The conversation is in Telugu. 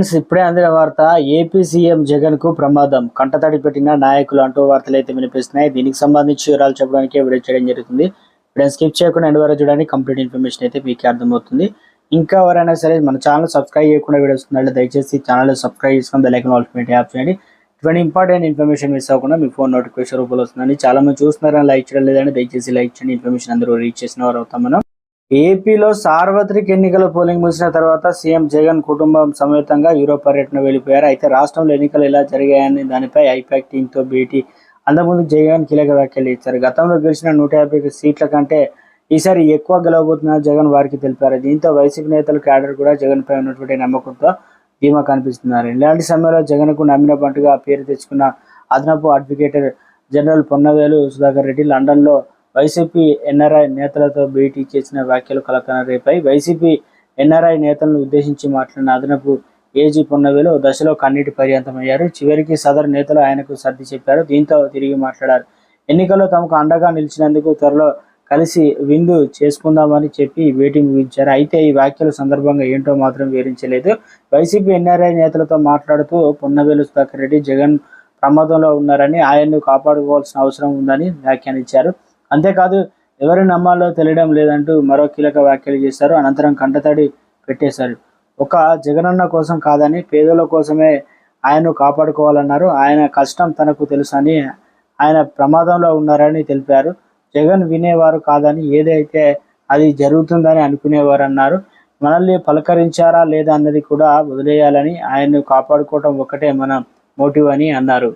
ఫ్రెండ్స్ ఇప్పుడే అందిన వార్త ఏపీ సీఎం జగన్కు ప్రమాదం. కంటతడి పెట్టిన నాయకులు అంటూ వార్తలు అయితే వినిపిస్తున్నాయి. దీనికి సంబంధించి వివరాలు చెప్పడానికి వీడియో చేయడం జరుగుతుంది. ఫ్రెండ్స్ స్కిప్ చేయకుండా ఎండ్ వరకు చూడడానికి కంప్లీట్ ఇన్ఫర్మేషన్ అయితే మీకు అర్థమవుతుంది. ఇంకా ఎవరైనా సరే మన ఛానల్ సబ్స్క్రైబ్ చేయకుండా వీడియోస్ దయచేసి ఛానల్ సబ్స్క్రైబ్ చేసుకుని బెల్లైకన్ ఐకాన్ యాప్ చేయండి. ఇటువంటి ఇంపార్టెంట్ ఇన్ఫర్మేషన్ మిస్ అవ్వకుండా మీ ఫోన్ నోటిఫికేషన్ రూపంలో వస్తుందని చాలా మంది చూస్తున్నారని లైక్ చేయడం లేదని దయచేసి లైక్ చేయండి. ఇన్ఫర్మేషన్ అందరూ రీచ్ చేసిన వారు అవుతాం మనం. ఏపీలో సార్వత్రిక ఎన్నికల పోలింగ్ ముగిసిన తర్వాత సీఎం జగన్ కుటుంబం సమేతంగా యూరోప్ పర్యటన వెళ్ళిపోయారు. అయితే రాష్ట్రంలో ఎన్నికలు ఎలా జరిగాయని దానిపై ఐపాక్ టీంతో భేటీ. అంతకుముందు జగన్ కీలక వ్యాఖ్యలు ఇచ్చారు. గతంలో గెలిచిన నూట యాభై సీట్ల కంటే ఈసారి ఎక్కువ గెలవబోతున్న జగన్ వారికి తెలిపారు. దీంతో వైసీపీ నేతలు క్యాడర్ కూడా జగన్ పై ఉన్నటువంటి నమ్మకంతో ధీమా కనిపిస్తున్నారు. ఇలాంటి సమయంలో జగన్కు నమ్మిన పంటగా పేరు తెచ్చుకున్న అదనపు అడ్వకేటర్ జనరల్ పొన్నవేలు సుధాకర్ రెడ్డి లండన్లో వైసీపీ ఎన్ఆర్ఐ నేతలతో భేటీ చేసిన వ్యాఖ్యలు కలకన రేపై వైసీపీ ఎన్ఆర్ఐ నేతలను ఉద్దేశించి మాట్లాడిన అదనపు ఏజీ పొన్నవేలు దశలో కన్నీటి పర్యంతమయ్యారు. చివరికి సదరు నేతలు ఆయనకు సర్ది చెప్పారు. దీంతో తిరిగి మాట్లాడారు. ఎన్నికల్లో తమకు అండగా నిలిచినందుకు త్వరలో కలిసి విందు చేసుకుందామని చెప్పి భేటీ ముగించారు. అయితే ఈ వ్యాఖ్యల సందర్భంగా ఏంటో మాత్రం వివరించలేదు. వైసీపీ ఎన్ఆర్ఐ నేతలతో మాట్లాడుతూ పొన్నవేలు సుధాకర్ రెడ్డి జగన్ ప్రమాదంలో ఉన్నారని ఆయన్ను కాపాడుకోవాల్సిన అవసరం ఉందని వ్యాఖ్యానించారు. అంతేకాదు ఎవరి నమ్మాలో తెలియడం లేదంటూ మరో కీలక వ్యాఖ్యలు చేశారు. అనంతరం కంటతడి పెట్టేశారు. ఒక జగనన్న కోసం కాదని పేదల కోసమే ఆయన్ను కాపాడుకోవాలన్నారు. ఆయన కష్టం తనకు తెలుసని ఆయన ప్రమాదంలో ఉన్నారని తెలిపారు. జగన్ వినేవారు కాదని ఏదైతే అది జరుగుతుందని అనుకునేవారు అన్నారు మనల్ని పలకరించారా లేదా అన్నది కూడా వదిలేయాలని ఆయన్ను కాపాడుకోవటం ఒకటే మన మోటివ్ అని అన్నారు.